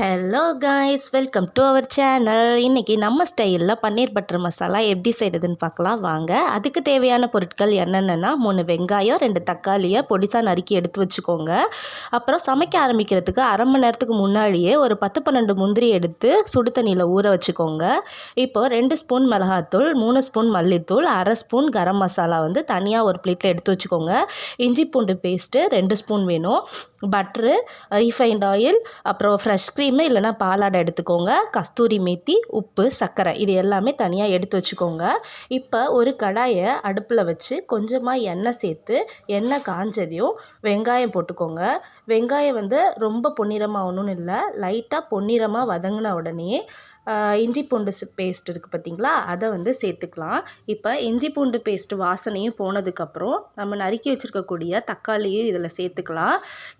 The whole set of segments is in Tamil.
Hello guys welcome to our channel இன்றைக்கி நம்ம ஸ்டைலில் பன்னீர் பட்டர் மசாலா எப்படி செய்கிறதுன்னு பார்க்கலாம். வாங்க அதுக்கு தேவையான பொருட்கள் என்னென்னா மூணு வெங்காயம் ரெண்டு தக்காளியை பொடிசாக நறுக்கி எடுத்து வச்சுக்கோங்க. அப்புறம் சமைக்க ஆரம்பிக்கிறதுக்கு அரை மணி நேரத்துக்கு முன்னாடியே ஒரு பத்து பன்னெண்டு முந்திரி எடுத்து சுடு தண்ணியில் ஊற வச்சுக்கோங்க. இப்போது ரெண்டு ஸ்பூன் மிளகாத்தூள் மூணு ஸ்பூன் மல்லித்தூள் அரை ஸ்பூன் கரம் மசாலா வந்து தனியாக ஒரு பிளேட்டில் எடுத்து வச்சுக்கோங்க. இஞ்சி பூண்டு பேஸ்ட்டு ரெண்டு ஸ்பூன் வேணும். பட்ரு ரீஃபைண்ட் ஆயில் அப்புறம் ஃப்ரெஷ் க்ரீம் இல்லைனா பாலாடை எடுத்துக்கோங்க கஸ்தூரி மேத்தி உப்பு சர்க்கரை இது எல்லாமே தனியாக எடுத்து வச்சுக்கோங்க. இப்போ ஒரு கடாயை அடுப்பில் வச்சு கொஞ்சமாக எண்ணெய் சேர்த்து எண்ணெய் காஞ்சதையும் வெங்காயம் போட்டுக்கோங்க. வெங்காயம் வந்து ரொம்ப பொன்னிறமாகணும்னு இல்லை லைட்டாக பொன்னிறமாக வதங்கின உடனே இஞ்சி பூண்டு பேஸ்ட் இருக்குது பார்த்திங்களா? அதை வந்து சேர்த்துக்கலாம். இப்போ இஞ்சி பூண்டு பேஸ்ட் வாசனையும் போனதுக்கப்புறம் நம்ம நறுக்கி வச்சுருக்கக்கூடிய தக்காளியும் இதில் சேர்த்துக்கலாம்.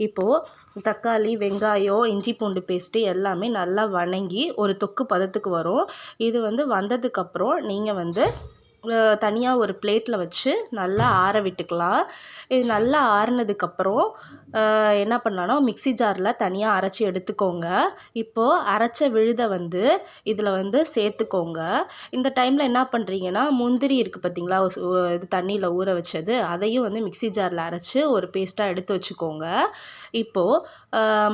இப்போது தக்காளி வெங்காயம் இஞ்சி பூண்டு பேஸ்ட்டு எல்லாமே நல்லா வணங்கி ஒரு தொக்கு பதத்துக்கு வரும். இது வந்து வந்ததுக்கப்புறம் நீங்கள் வந்து தனியாக ஒரு பிளேட்டில் வச்சு நல்லா ஆற விட்டுக்கலாம். இது நல்லா ஆறுனதுக்கப்புறம் என்ன பண்ணலான்னா மிக்சி ஜாரில் தனியாக அரைச்சி எடுத்துக்கோங்க. இப்போது அரைச்ச விழுதை வந்து இதில் வந்து சேர்த்துக்கோங்க. இந்த டைமில் என்ன பண்ணுறீங்கன்னா முந்திரி இருக்குது பார்த்தீங்களா இது தண்ணியில் ஊற வச்சது அதையும் வந்து மிக்சி ஜாரில் அரைச்சி ஒரு பேஸ்ட்டாக எடுத்து வச்சுக்கோங்க. இப்போது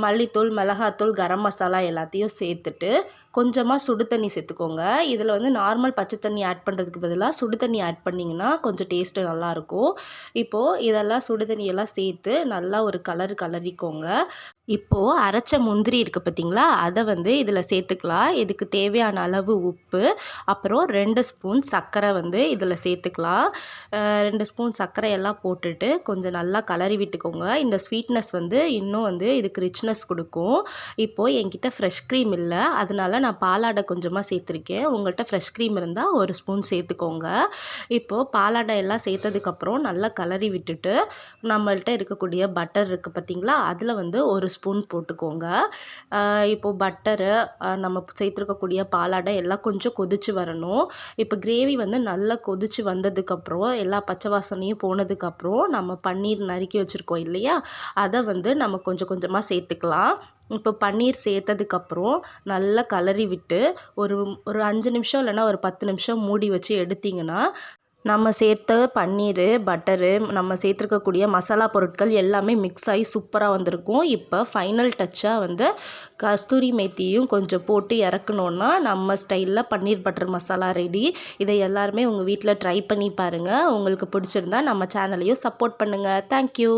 மல்லித்தூள் மிளகாத்தூள் கரம் மசாலா எல்லாத்தையும் சேர்த்துட்டு கொஞ்சமாக சுடு தண்ணி சேர்த்துக்கோங்க. இதில் வந்து நார்மல் பச்சை தண்ணி ஆட் பண்ணுறதுக்கு பதிலாக சுடு தண்ணி ஆட் பண்ணிங்கன்னா கொஞ்சம் டேஸ்ட்டு நல்லாயிருக்கும். இப்போது இதெல்லாம் சுடு தண்ணியெல்லாம் சேர்த்து நல்லா ஒரு கலர் கலரிக்கோங்க. இப்போது அரைச்ச முந்திரி இருக்குது பார்த்திங்களா அதை வந்து இதில் சேர்த்துக்கலாம். இதுக்கு தேவையான அளவு உப்பு அப்புறம் ரெண்டு ஸ்பூன் சர்க்கரை வந்து இதில் சேர்த்துக்கலாம். ரெண்டு ஸ்பூன் சர்க்கரை எல்லாம் போட்டுட்டு கொஞ்சம் நல்லா கலரி விட்டுக்கோங்க. இந்த ஸ்வீட்னஸ் வந்து இன்னும் வந்து இதுக்கு ரிச்னஸ் கொடுக்கும். இப்போது என்கிட்ட ஃப்ரெஷ் க்ரீம் இல்லை. அதனால நான் பாலாடை கொஞ்சமாக சேர்த்துருக்கேன். உங்கள்கிட்ட ஃப்ரெஷ் க்ரீம் இருந்தால் ஒரு ஸ்பூன் சேர்த்துக்கோங்க. இப்போது பாலாடை எல்லாம் சேர்த்ததுக்கப்புறம் நல்லா கலரி விட்டுட்டு நம்மள்கிட்ட இருக்கக்கூடிய பட்டர் இருக்குது பார்த்திங்களா அதில் வந்து ஒரு ஸ்பூன் போட்டுக்கோங்க. இப்போது பட்டரு நம்ம சேர்த்துருக்கக்கூடிய பாலாடை எல்லாம் கொஞ்சம் கொதித்து வரணும். இப்போ கிரேவி வந்து நல்லா கொதித்து வந்ததுக்கப்புறம் எல்லா பச்சை வாசனையும் போனதுக்கப்புறம் நம்ம பன்னீர் நறுக்கி வச்சுருக்கோம் இல்லையா? அதை வந்து நம்ம கொஞ்சம் கொஞ்சமாக சேர்த்துக்கலாம். இப்போ பன்னீர் சேர்த்ததுக்கப்புறம் நல்லா கலரி விட்டு ஒரு ஒரு அஞ்சு நிமிஷம் இல்லைன்னா ஒரு பத்து நிமிஷம் மூடி வச்சு எடுத்திங்கன்னா நம்ம சேர்த்த பன்னீர் பட்டரு நம்ம சேர்த்துருக்கக்கூடிய மசாலா பொருட்கள் எல்லாமே மிக்ஸ் ஆகி சூப்பராக வந்திருக்கும். இப்போ ஃபைனல் டச்சாக வந்து கஸ்தூரி மேத்தியும் கொஞ்சம் போட்டு இறக்கணுன்னா நம்ம ஸ்டைலில் பன்னீர் பட்டர் மசாலா ரெடி இதை எல்லாருமே உங்கள் வீட்டில் ட்ரை பண்ணி பாருங்கள் உங்களுக்கு பிடிச்சிருந்தா நம்ம சேனலையும் சப்போர்ட் பண்ணுங்கள் தேங்க்யூ